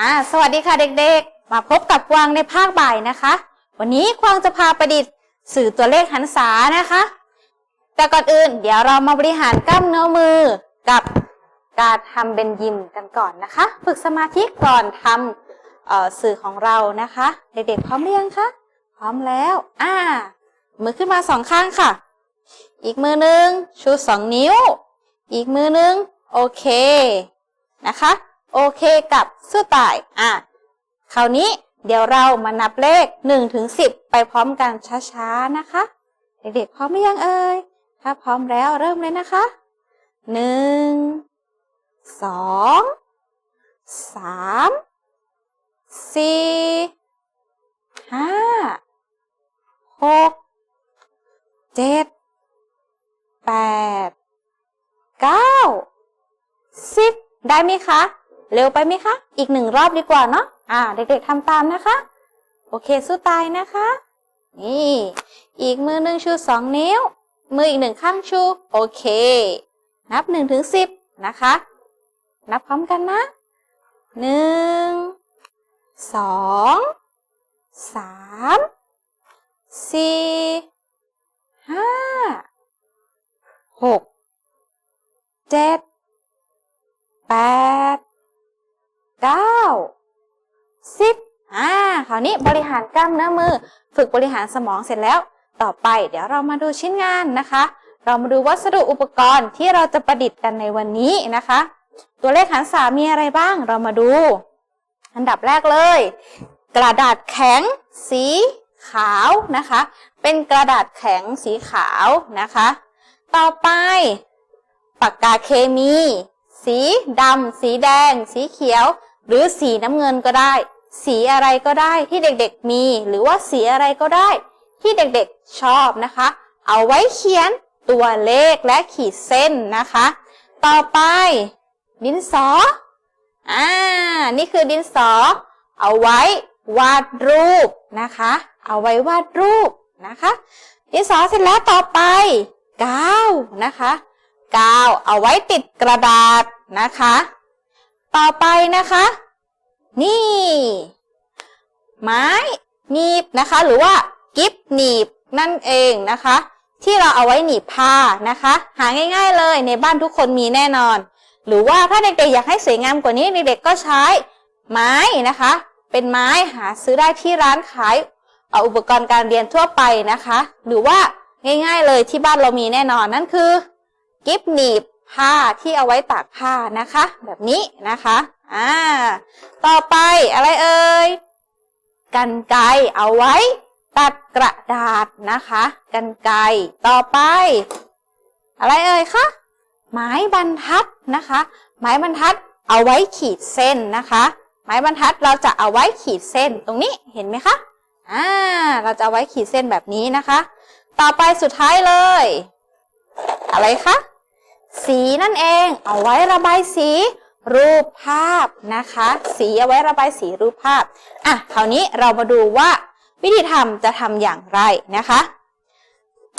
อ่าสวัสดีค่ะเด็กๆ มาพบกับกวางในภาคบ่ายนะคะ วันนี้กวางจะพาประดิษฐ์สื่อตัวเลขหันษานะคะ แต่ก่อนอื่น เดี๋ยวเรามาบริหารกล้ามเนื้อมือกับการทำเป็นยิมกันก่อนนะคะ ฝึกสมาธิก่อนทำสื่อของเรานะคะ เด็กๆ พร้อมหรือยังคะพร้อมแล้วอ่ามือขึ้นมาสองข้างค่ะ อีกมือหนึ่งชูสองนิ้ว อีกมือหนึ่งโอเคนะคะ โอเคกับสู้ตายอะคราวนี้เดี๋ยวเรามานับเลข1ถึง10 ไปพร้อมกันช้าๆนะคะ เด็กๆพร้อมหรือยังเอ่ย ถ้าพร้อมแล้วเริ่มเลยนะคะหนึ่งสองสามสี่ห้าหกเจ็ดแปดเก้าสิบได้ไหมคะ เร็วไปไหมคะ อีกหนึ่งรอบดีกว่าเนาะ อ่า เด็กๆทำตามนะคะ โอเค สู้ตายนะคะ นี่ อีกมือหนึ่งชูสองนิ้ว มืออีกหนึ่งข้างชู โอเค นับหนึ่งถึงสิบนะคะ นับพร้อมกันนะหนึ่ง สอง สาม สี่ ห้า หก เจ็ด แปด เก้าสิบอ่าคราวนี้บริหารกล้ามเนื้อมือ ฝึกบริหารสมองเสร็จแล้ว ต่อไปเดี๋ยวเรามาดูชิ้นงานนะคะ เรามาดูวัสดุอุปกรณ์ที่เราจะประดิษฐ์กันในวันนี้นะคะ ตัวเลขหารสามมีอะไรบ้างเรามาดู อันดับแรกเลย กระดาษแข็ง สีขาวนะคะ เป็นกระดาษแข็งสีขาวนะคะ ต่อไปปากกาเคมี สีดำสีแดง สีเขียว หรือสีน้ำเงินก็ได้ สีอะไรก็ได้ที่เด็กๆมี หรือว่าสีอะไรก็ได้ ที่เด็กๆชอบนะคะ เอาไว้เขียนตัวเลขและขีดเส้นนะคะ ต่อไป ดินสออ่านี่คือดินสอ เอาไว้วาดรูปนะคะ เอาไว้วาดรูปนะคะ ดินสอเสร็จแล้วต่อไปกาวนะคะกาวเอาไว้ติดกระดาษนะคะ ต่อไปนะคะ นี่ ไม้หนีบนะคะ หรือว่ากิฟหนีบนั่นเองนะคะ ที่เราเอาไว้หนีบผ้านะคะ หาง่าย ๆ เลยในบ้านทุกคนมีแน่นอน หรือว่าถ้าเด็กๆอยากให้สวยงามกว่านี้เด็กๆก็ใช้ไม้นะคะ เป็นไม้หาซื้อได้ที่ร้านขายอุปกรณ์การเรียนทั่วไปนะคะ หรือว่าง่าย ๆ เลยที่บ้านเรามีแน่นอนนั่นคือ กิฟหนีบ ผ้าที่เอาไว้ตากผ้านะคะ แบบนี้นะคะ อ่า ต่อไปอะไรเอ่ยกันไกเอาไว้ตัดกระดาษนะคะกันไกต่อไป อะไรเอ่ยคะไม้บรรทัดนะคะ ไม้บรรทัดเอาไว้ขีดเส้นนะคะ ไม้บรรทัดเราจะเอาไว้ขีดเส้นตรงนี้เห็นไหมคะอ่าเราจะเอาไว้ขีดเส้นแบบนี้นะคะ ต่อไปสุดท้ายเลย อะไรคะ สีนั่นเอง เอาไว้ระบายสีรูปภาพนะคะ สีเอาไว้ระบายสีรูปภาพอะคราวนี้เรามาดูว่า วิธีทำจะทำอย่างไรนะคะ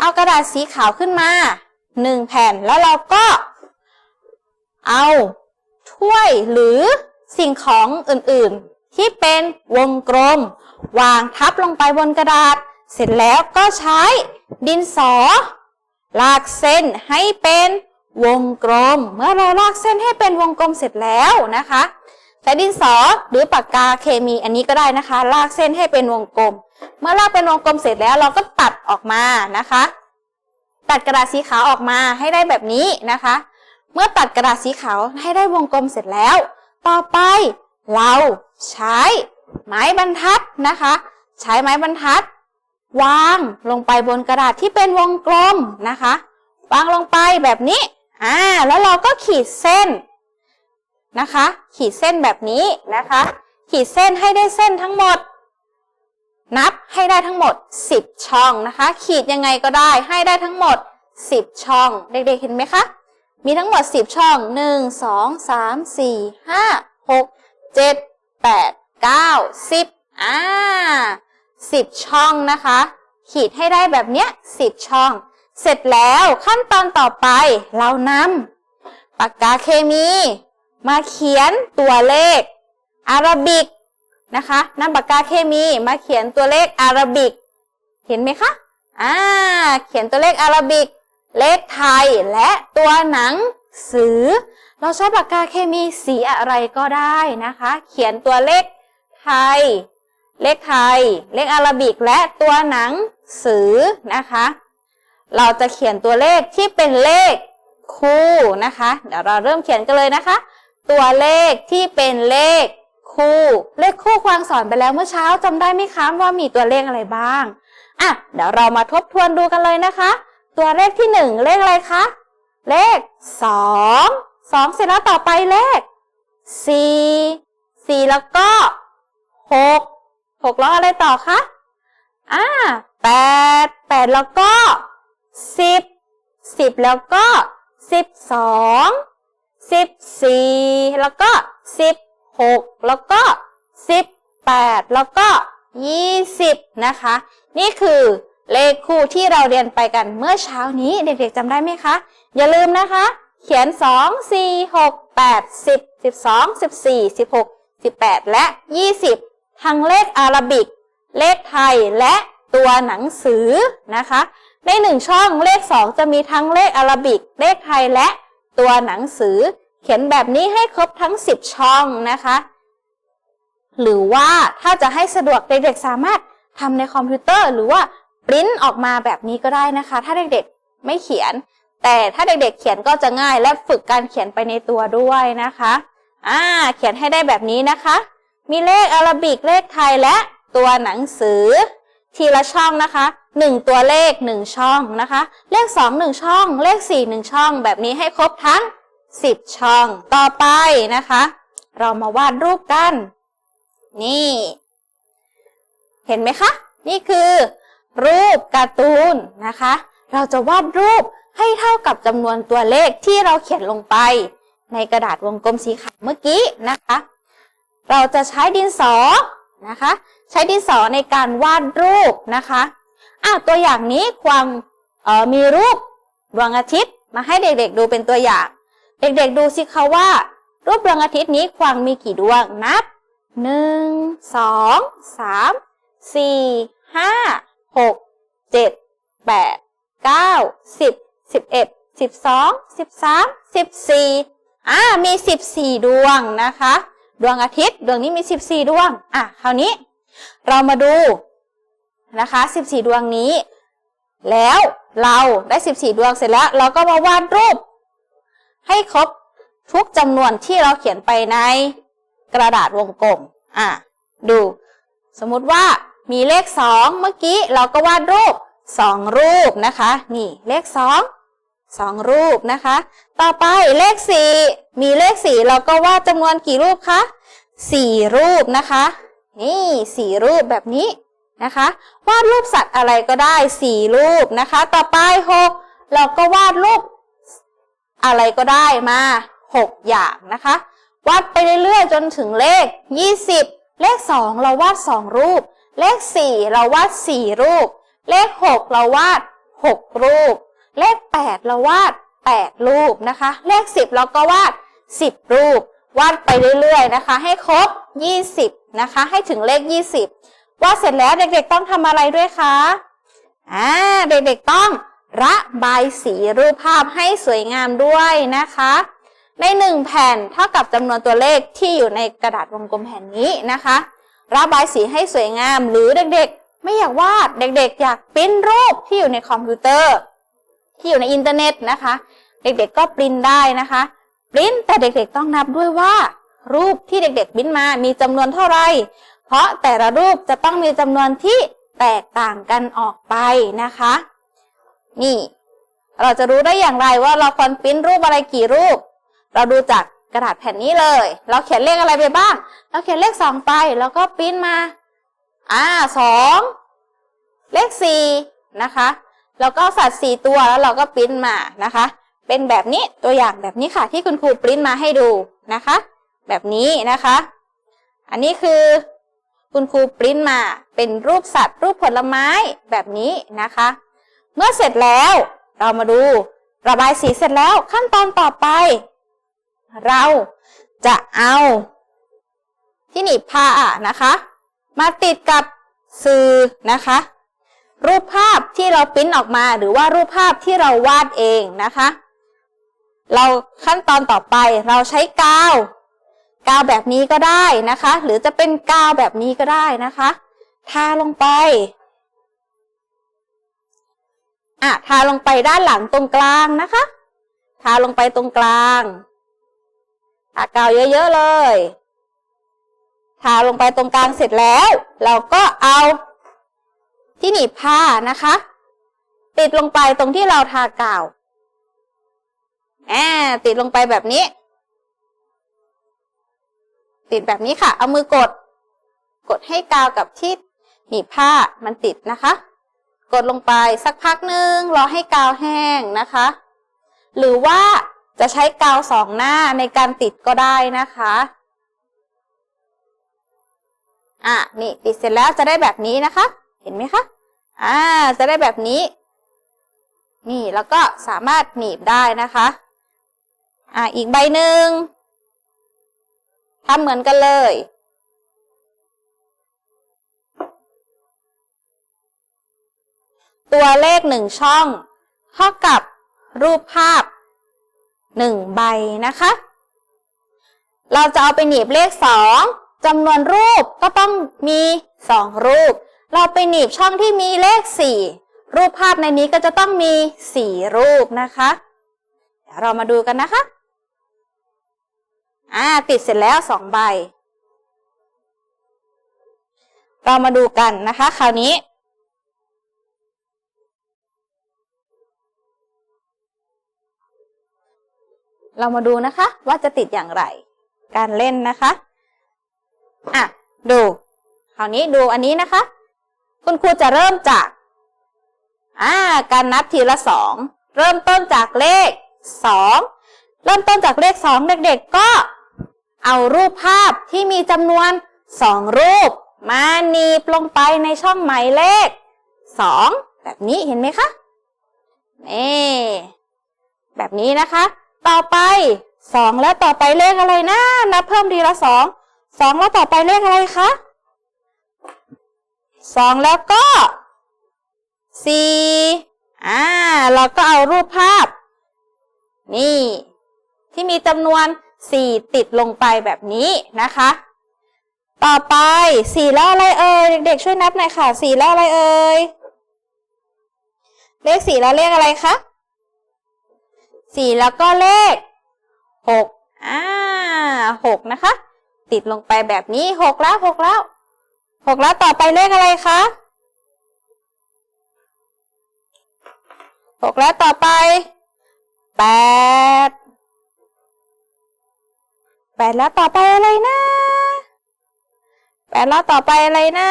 เอากระดาษสีขาวขึ้นมาหนึ่งแผ่นแล้วเราก็ เอาถ้วยหรือสิ่งของอื่นๆ ที่เป็นวงกลม วางทับลงไปบนกระดาษ เสร็จแล้วก็ใช้ดินสอ ลากเส้นให้เป็น วงกลม เมื่อเราลากเส้นให้เป็นวงกลมเสร็จแล้วนะคะใช้ดินสอหรือปากกาเคมีอันนี้ก็ได้นะคะ ลากเส้นให้เป็นวงกลม เมื่อลากเป็นวงกลมเสร็จแล้วเราก็ตัดออกมานะคะ ตัดกระดาษสีขาวออกมาให้ได้แบบนี้นะคะ เมื่อตัดกระดาษสีขาวให้ได้วงกลมเสร็จแล้ว ต่อไปเราใช้ไม้บรรทัดนะคะ ใช้ไม้บรรทัด วางลงไปบนกระดาษที่เป็นวงกลมนะคะ วางลงไปแบบนี้ อ่าแล้วเราก็ขีดเส้นนะคะ ขีดเส้นแบบนี้นะคะ ขีดเส้นให้ได้เส้นทั้งหมด นับให้ได้ทั้งหมด 10 ช่องนะคะ ขีดยังไงก็ได้ให้ได้ทั้งหมด 10 ช่อง เด็กๆเห็นไหมคะ มีทั้งหมด 10 ช่อง 1 2 3 4 5 6 7 8 9 10อ่า10 ช่องนะคะ ขีดให้ได้แบบเนี้ย10 ช่อง เสร็จแล้วขั้นตอนต่อไปเรานำปากกาเคมี มาเขียนตัวเลขอารบิกนะคะนำปากกาเคมีมาเขียนตัวเลขอารบิก เห็นไหมคะอ่าเขียนตัวเลขอารบิก เลขไทยและตัวหนังสือ เราใช้ปากกาเคมีสีอะไรก็ได้นะคะ เขียนตัวเลขไทย เลขไทย เลขอารบิกและตัวหนังสือนะคะ เราจะเขียนตัวเลขที่เป็นเลขคู่นะคะ เดี๋ยวเราเริ่มเขียนกันเลยนะคะ ตัวเลขที่เป็นเลขคู่ เลขคู่ควางสอนไปแล้วเมื่อเช้าจำได้ไหมคะว่ามีตัวเลขอะไรบ้างอะเดี๋ยวเรามาทบทวนดูกันเลยนะคะ ตัวเลขที่หนึ่งเลขอะไรคะเลขสองสองเสร็จแล้วต่อไปเลขสี่สี่แล้วก็หกหกแล้วอะไรต่อคะอ่าแปดแปดแล้วก็ สิบสิบแล้วก็สิบสองสิบสี่แล้วก็สิบหกแล้วก็สิบแปดแล้วก็ยี่สิบนะคะ นี่คือเลขคู่ที่เราเรียนไปกันเมื่อเช้านี้เด็กๆจำได้ไหมคะ อย่าลืมนะคะ เขียน2 4 6 8 10 12 14 16 18และ20ทั้งเลขอารบิก เลขไทยและตัวหนังสือนะคะ ในหนึ่งช่องเลข 2 จะมีทั้งเลขอารบิก เลขไทยและตัวหนังสือ เขียนแบบนี้ให้ครบทั้ง 10 ช่องนะคะ หรือว่าถ้าจะให้สะดวกเด็กๆสามารถทำในคอมพิวเตอร์หรือว่าปริ้นออกมาแบบนี้ก็ได้นะคะ ถ้าเด็กๆไม่เขียน แต่ถ้าเด็กๆเขียนก็จะง่ายและฝึกการเขียนไปในตัวด้วยนะคะอ่าเขียนให้ได้แบบนี้นะคะ มีเลขอารบิกเลขไทยและตัวหนังสือ ทีละช่องนะคะ หนึ่งตัวเลขหนึ่งช่องนะคะ เลขสองหนึ่งช่อง เลขสี่หนึ่งช่อง แบบนี้ให้ครบทั้งสิบช่อง ต่อไปนะคะ เรามาวาดรูปกัน นี่ เห็นไหมคะ นี่คือ รูปการ์ตูนนะคะ เราจะวาดรูปให้เท่ากับจำนวนตัวเลขที่เราเขียนลงไป ในกระดาษวงกลมสีขาวเมื่อกี้นะคะ เราจะใช้ดินสอนะคะ ใช้ดินสอในการวาดรูปนะคะ อะตัวอย่างนี้ความออมีรูปดวงอาทิตย์มาให้เด็กๆดูเป็นตัวอย่าง เด็กๆดูสิคะว่า รูปดวงอาทิตย์นี้ควางมีกี่ดวงนับหนึ่งสองสามสี่ห้าหกเจ็ดแปดเก้าสิบสิบเอ็ดสิบสองสิบสามสิบสี่อ่ามีสิบสี่ดวงนะคะ ดวงอาทิตย์ดวงนี้มีสิบสี่ดวง อะคราวนี้ เรามาดู นะคะสิบสี่ดวงนี้ แล้วเราได้สิบสี่ดวงเสร็จแล้ว เราก็มาวาดรูป ให้ครบทุกจำนวนที่เราเขียนไปในกระดาษวงกลม อะ ดู สมมุติว่ามีเลขสองเมื่อกี้เราก็วาดรูปสองรูปนะคะ นี่เลขสองสองรูปนะคะ ต่อไปเลขสี่มีเลขสี่เราก็วาดจำนวนกี่รูปคะสี่รูปนะคะ นี่สี่รูปแบบนี้ นะคะ วาดรูปสัตว์อะไรก็ได้สี่รูปนะคะ ต่อไปหกเราก็วาดรูปอะไรก็ได้มาหกอย่างนะคะ วาดไปเรื่อยๆจนถึงเลข20เลข2เราวาด2รูป เลข4เราวาด4รูป เลข6เราวาด6รูป เลข8เราวาด8รูปนะคะ เลข10เราก็วาด10รูป วาดไปเรื่อยๆนะคะ ให้ครบ20นะคะ ให้ถึงเลข20 วาดเสร็จแล้วเด็กๆต้องทำอะไรด้วยคะอ่าเด็กๆต้องระบายสีรูปภาพให้สวยงามด้วยนะคะ ในหนึ่งแผ่นเท่ากับจำนวนตัวเลขที่อยู่ในกระดาษวงกลมแผ่นนี้นะคะ ระบายสีให้สวยงามหรือเด็กๆ ไม่อยากวาดเด็กๆ อยากปริ้นรูปที่อยู่ในคอมพิวเตอร์ ที่อยู่ในอินเทอร์เน็ตนะคะ เด็กๆก็ปริ้นได้นะคะปริ้นแต่เด็กๆต้องนับด้วยว่า รูปที่เด็กๆปริ้นมามีจำนวนเท่าไหร่ เพราะแต่ละรูปจะต้องมีจำนวนที่แตกต่างกันออกไปนะคะ นี่ เราจะรู้ได้อย่างไรว่าเราควรปริ้นรูปอะไรกี่รูป เราดูจากกระดาษแผ่นนี้เลย เราเขียนเลขอะไรไปบ้าง เราเขียนเลขสองไป แล้วก็ปริ้นมา อ่าสองเลขสี่นะคะ แล้วก็สัตว์สี่ตัวแล้วเราก็ปริ้นมานะคะ เป็นแบบนี้ตัวอย่างแบบนี้ค่ะที่คุณครูปริ้นมาให้ดูนะคะ แบบนี้นะคะ อันนี้คือ คุณครูปริ้นมาเป็นรูปสัตว์ รูปผลไม้แบบนี้นะคะ เมื่อเสร็จแล้วเรามาดูระบายสีเสร็จแล้วขั้นตอนต่อไป เราจะเอาที่หนีบผ้านะคะ มาติดกับสื่อนะคะ รูปภาพที่เราปริ้นออกมาหรือว่ารูปภาพที่เราวาดเองนะคะ เราขั้นตอนต่อไปเราใช้กาว กาวแบบนี้ก็ได้นะคะ หรือจะเป็นกาวแบบนี้ก็ได้นะคะ ทาลงไปอะทาลงไปด้านหลังตรงกลางนะคะ ทาลงไปตรงกลางทากาวเยอะๆเลย ทาลงไปตรงกลางเสร็จแล้ว เราก็เอาที่หนีบผ้านะคะ ติดลงไปตรงที่เราทากาวแอบติดลงไปแบบนี้ ติดแบบนี้ค่ะ เอามือกด กดให้กาวกับที่หนีบผ้ามันติดนะคะ กดลงไปสักพักหนึ่งรอให้กาวแห้งนะคะ หรือว่าจะใช้กาวสองหน้าในการติดก็ได้นะคะอะนี่ติดเสร็จแล้วจะได้แบบนี้นะคะ เห็นไหมคะอ่าจะได้แบบนี้ นี่แล้วก็สามารถหนีบได้นะคะ อ่าอีกใบหนึ่ง ทำเหมือนกันเลย ตัวเลขหนึ่งช่อง เท่ากับรูปภาพหนึ่งใบนะคะ เราจะเอาไปหนีบเลขสองจำนวนรูปก็ต้องมีสองรูป เราไปหนีบช่องที่มีเลขสี่รูปภาพในนี้ก็จะต้องมีสี่รูปนะคะเดี๋ยวเรามาดูกันนะคะ อ่าติดเสร็จแล้วสองใบ เรามาดูกันนะคะ คราวนี้ เรามาดูนะคะ ว่าจะติดอย่างไร การเล่นนะคะอะดู คราวนี้ดูอันนี้นะคะ คุณครูจะเริ่มจากอ่าการนับทีละสองเริ่มต้นจากเลขสองเริ่มต้นจากเลขสองเด็ก ๆ ก็ เอารูปภาพที่มีจำนวนสองรูป มาหนีบลงไปในช่องหมายเลขสองแบบนี้เห็นไหมคะนี่แบบนี้นะคะ ต่อไปสองแล้วต่อไปเลขอะไรนะนับเพิ่มทีละสองสองแล้วต่อไปเลขอะไรคะสองแล้วก็สี่อ่า เราก็เอารูปภาพ นี่ ที่มีจำนวน สี่ติดลงไปแบบนี้นะคะ ต่อไปสี่แล้วอะไรเอ่ยเด็กๆช่วยนับหน่อยค่ะสี่แล้วอะไรเอ่ยเลขสี่แล้วเลขอะไรคะสี่แล้วก็เลขหกอ่าหกนะคะ ติดลงไปแบบนี้หกแล้วหกแล้วหกแล้วต่อไปเลขอะไรคะหกแล้วต่อไปแปด แปดแล้วต่อไปอะไรนะ แปดแล้วต่อไปอะไรนะ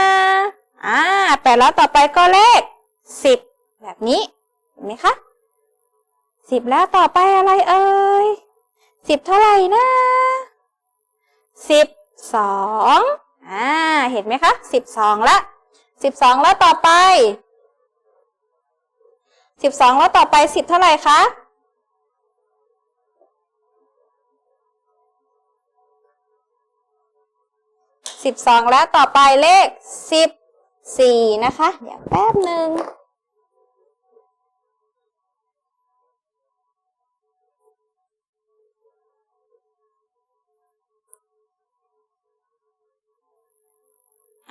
อ่าแปดแล้วต่อไปก็เลขสิบแบบนี้เห็นไหมคะสิบแล้วต่อไปอะไรเอ่ยสิบเท่าไหร่นะสิบสองอ่าเห็นไหมคะสิบสองละสิบสองแล้วต่อไปสิบสองแล้วต่อไปสิบเท่าไหร่คะ สิบสองแล้วต่อไปเลขสิบสี่นะคะ เดี๋ยวแป๊บหนึ่ง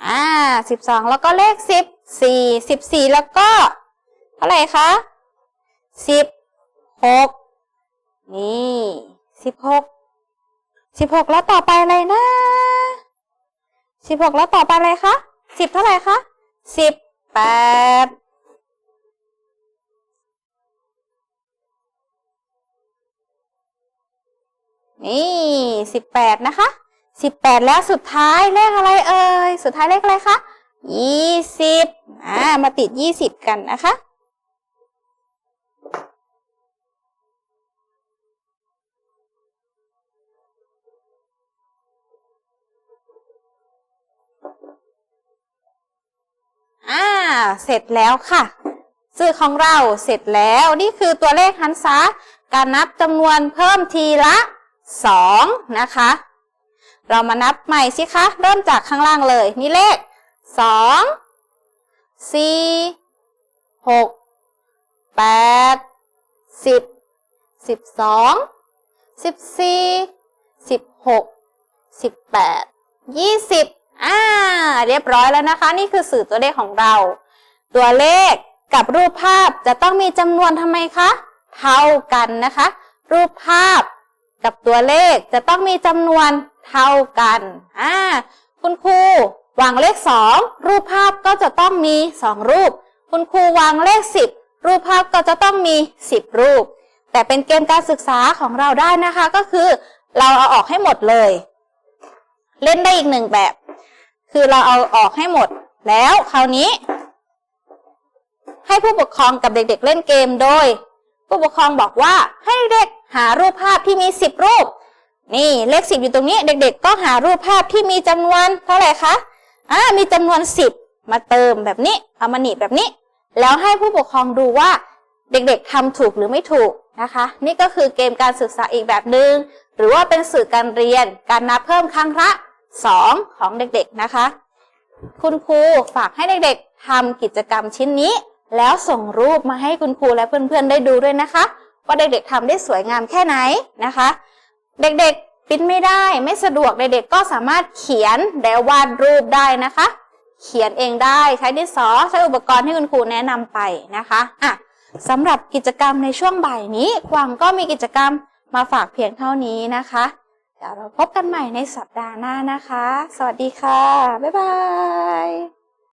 อ่าสิบสองแล้วก็เลขสิบสี่สิบสี่แล้วก็ เท่าไหร่คะสิบหกนี่สิบหกสิบหกแล้วต่อไปอะไรนะ สิบหกแล้วต่อไปอะไรคะสิบเท่าไหร่คะสิบแปดนี่สิบแปดนะคะสิบแปดแล้วสุดท้ายเลขอะไรเอ่ย สุดท้ายเลขอะไรคะยี่สิบอ่ามาติดยี่สิบกันนะคะ อ่า เสร็จแล้วค่ะสื่อของเราเสร็จแล้วนี่คือตัวเลขหันษาการนับจำนวนเพิ่มทีละสองนะคะ เรามานับใหม่สิคะ เริ่มจากข้างล่างเลย นี่เลขสองสี่หกแปดสิบสิบส อ่า เรียบร้อยแล้วนะคะ นี่คือสื่อตัวเลขของเรา ตัวเลขกับรูปภาพจะต้องมีจำนวนทำไมคะ เท่ากันนะคะ รูปภาพกับตัวเลขจะต้องมีจำนวนเท่ากัน อ่า คุณครูวางเลขสองรูปภาพก็จะต้องมีสองรูป คุณครูวางเลขสิบรูปภาพก็จะต้องมีสิบรูป แต่เป็นเกมการศึกษาของเราได้นะคะก็คือ เราเอาออกให้หมดเลย เล่นได้อีกหนึ่งแบบ คือเราเอาออกให้หมด แล้วคราวนี้ ให้ผู้ปกครองกับเด็กๆเล่นเกมโดย ผู้ปกครองบอกว่าให้เด็กหารูปภาพที่มีสิบรูป นี่เลขสิบอยู่ตรงนี้เด็กๆ ก็หารูปภาพที่มีจำนวนเท่าไหร่คะอ่ามีจำนวนสิบมาเติมแบบนี้เอามาหนีบแบบนี้ แล้วให้ผู้ปกครองดูว่าเด็กๆทำถูกหรือไม่ถูกนะคะ นี่ก็คือเกมการศึกษาอีกแบบหนึง่งหรือว่าเป็นสื่อการเรียนการนับเพิ่มครั้งละ สองของเด็กๆนะคะ คุณครูฝากให้เด็กๆทำกิจกรรมชิ้นนี้ แล้วส่งรูปมาให้คุณครูและเพื่อนๆได้ดูด้วยนะคะ ว่าเด็กๆทำได้สวยงามแค่ไหนนะคะ เด็กๆปิ้นไม่ได้ไม่สะดวกเด็กๆก็สามารถเขียนแล้ววาดรูปได้นะคะ เขียนเองได้ใช้ดินสอใช้อุปกรณ์ที่คุณครูแนะนำไปนะคะอะสำหรับกิจกรรมในช่วงบ่ายนี้กวางก็มีกิจกรรมมาฝากเพียงเท่านี้นะคะ เดี๋ยวเราพบกันใหม่ในสัปดาห์หน้านะคะ สวัสดีค่ะ บ๊ายบาย